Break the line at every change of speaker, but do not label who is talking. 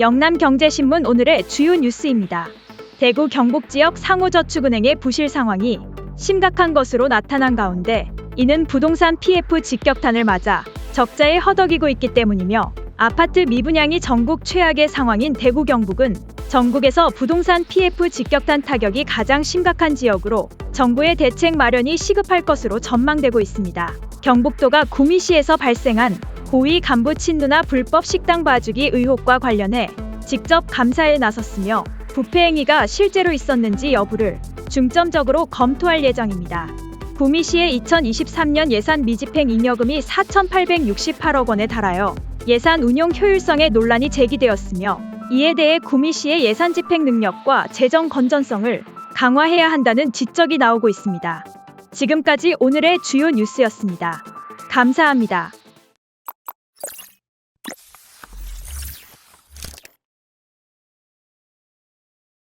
영남경제신문 오늘의 주요 뉴스입니다. 대구 경북 지역 상호저축은행의 부실 상황이 심각한 것으로 나타난 가운데 이는 부동산 PF 직격탄을 맞아 적자에 허덕이고 있기 때문이며 아파트 미분양이 전국 최악의 상황인 대구 경북은 전국에서 부동산 PF 직격탄 타격이 가장 심각한 지역으로 정부의 대책 마련이 시급할 것으로 전망되고 있습니다. 경북도가 구미시에서 발생한 고위 간부 친누나 불법 식당 봐주기 의혹과 관련해 직접 감사에 나섰으며 부패 행위가 실제로 있었는지 여부를 중점적으로 검토할 예정입니다. 구미시의 2023년 예산 미집행 잉여금이 4,868억 원에 달하여 예산 운용 효율성에 논란이 제기되었으며 이에 대해 구미시의 예산 집행 능력과 재정 건전성을 강화해야 한다는 지적이 나오고 있습니다. 지금까지 오늘의 주요 뉴스였습니다. 감사합니다.